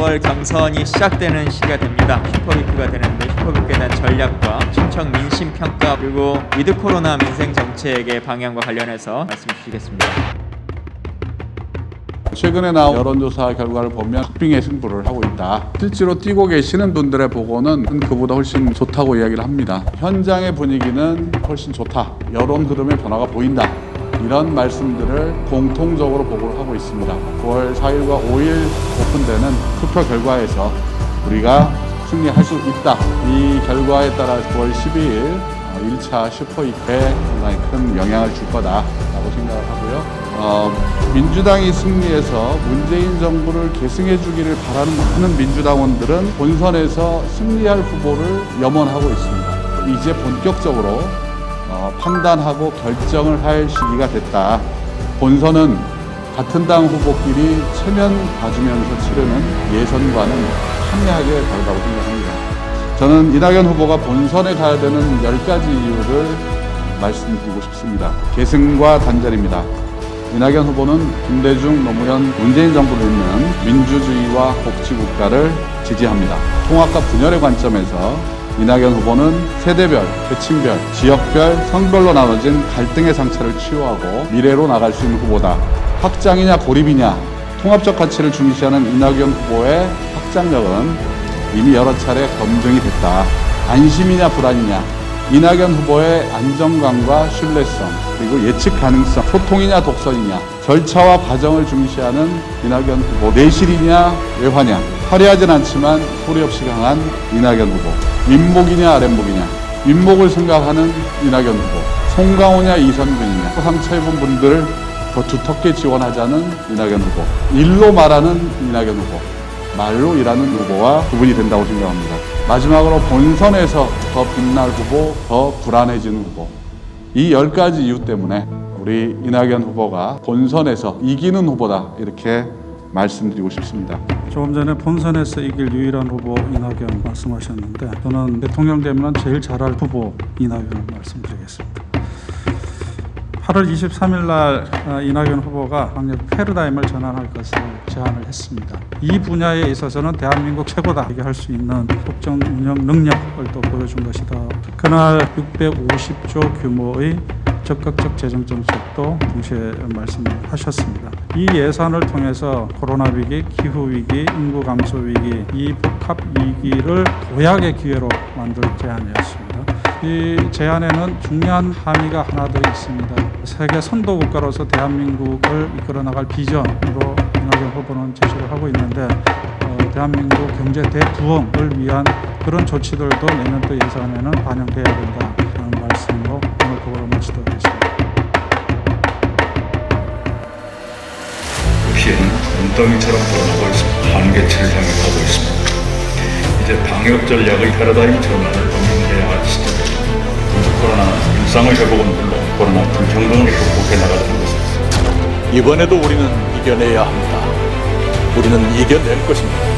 9월 경선이 시작되는 시기가 됩니다. 슈퍼위크가 되는데 슈퍼위크에 대한 전략과 충청 민심 평가 그리고 위드 코로나 민생 정책의 방향과 관련해서 말씀 주시겠습니다. 최근에 나온 여론조사 결과를 보면 박빙의 승부를 하고 있다. 실제로 뛰고 계시는 분들의 보고는 그보다 훨씬 좋다고 이야기를 합니다. 현장의 분위기는 훨씬 좋다. 여론 흐름의 변화가 보인다. 이런 말씀들을 공통적으로 보고를 하고 있습니다. 9월 4일과 5일 오픈되는 투표 결과에서 우리가 승리할 수 있다. 이 결과에 따라 9월 12일 1차 슈퍼이크에 상당히 큰 영향을 줄 거다라고 생각을 하고요. 어, 민주당이 승리해서 문재인 정부를 계승해 주기를 바라는 많은 민주당원들은 본선에서 승리할 후보를 염원하고 있습니다. 이제 본격적으로 어, 판단하고 결정을 할 시기가 됐다. 본선은 같은 당 후보끼리 체면 봐주면서 치르는 예선과는 판이하게 다르다고 생각합니다. 저는 이낙연 후보가 본선에 가야 되는 10가지 이유를 말씀드리고 싶습니다. 계승과 단절입니다. 이낙연 후보는 김대중, 노무현, 문재인 정부를 잇는 민주주의와 복지국가를 지지합니다. 통합과 분열의 관점에서 이낙연 후보는 세대별, 계층별, 지역별, 성별로 나눠진 갈등의 상처를 치유하고 미래로 나갈 수 있는 후보다. 확장이냐 고립이냐 통합적 가치를 중시하는 이낙연 후보의 확장력은 이미 여러 차례 검증이 됐다. 안심이냐 불안이냐 이낙연 후보의 안정감과 신뢰성 그리고 예측 가능성 소통이냐 독선이냐 절차와 과정을 중시하는 이낙연 후보 내실이냐 외화냐 화려하진 않지만 소리 없이 강한 이낙연 후보. 윗목이냐 아랫목이냐. 윗목을 생각하는 이낙연 후보. 송강호냐 이선근이냐. 상처 입은 분들을 더 두텁게 지원하자는 이낙연 후보. 일로 말하는 이낙연 후보. 말로 일하는 후보와 구분이 된다고 생각합니다. 마지막으로 본선에서 더 빛날 후보, 더 불안해지는 후보. 이 열 가지 이유 때문에 우리 이낙연 후보가 본선에서 이기는 후보다 이렇게 말씀드리고 싶습니다. 조금 전에 본선에서 이길 유일한 후보 이낙연 말씀하셨는데 저는 대통령 되면 제일 잘할 후보 이낙연 말씀드리겠습니다. 8월 23일 날 어, 이낙연 후보가 강력 패러다임을 전환할 것을 제안을 했습니다. 이 분야에 있어서는 대한민국 최고다 얘기할 수 있는 국정 운영 능력을 또 보여준 것이다. 그날 650조 규모의 적극적 재정 정책도 동시에 말씀하셨습니다. 이 예산을 통해서 코로나 위기, 기후 위기, 인구 감소 위기 이 복합 위기를 도약의 기회로 만들 제안이었습니다. 이 제안에는 중요한 함의가 하나 더 있습니다. 세계 선도 국가로서 대한민국을 이끌어 나갈 비전으로 이낙연 후보는 제시를 하고 있는데 어, 대한민국 경제 대부흥을 위한 그런 조치들도 내년도 예산에는 반영돼야 된다는 말씀으로 오늘 그거를 마치도록 하겠습니다. 피해는 눈덩이처럼 불어나고 있습니다. 한계치를 향해 가고 있습니다. 이제 방역 전략의 패러다임 전환을 고민해야 할 시점입니다. 코로나 일상의 회복은 물론 코로나 불평등을 극복해 나가야 하는 것입니다. 이번에도 우리는 이겨내야 합니다. 우리는 이겨낼 것입니다.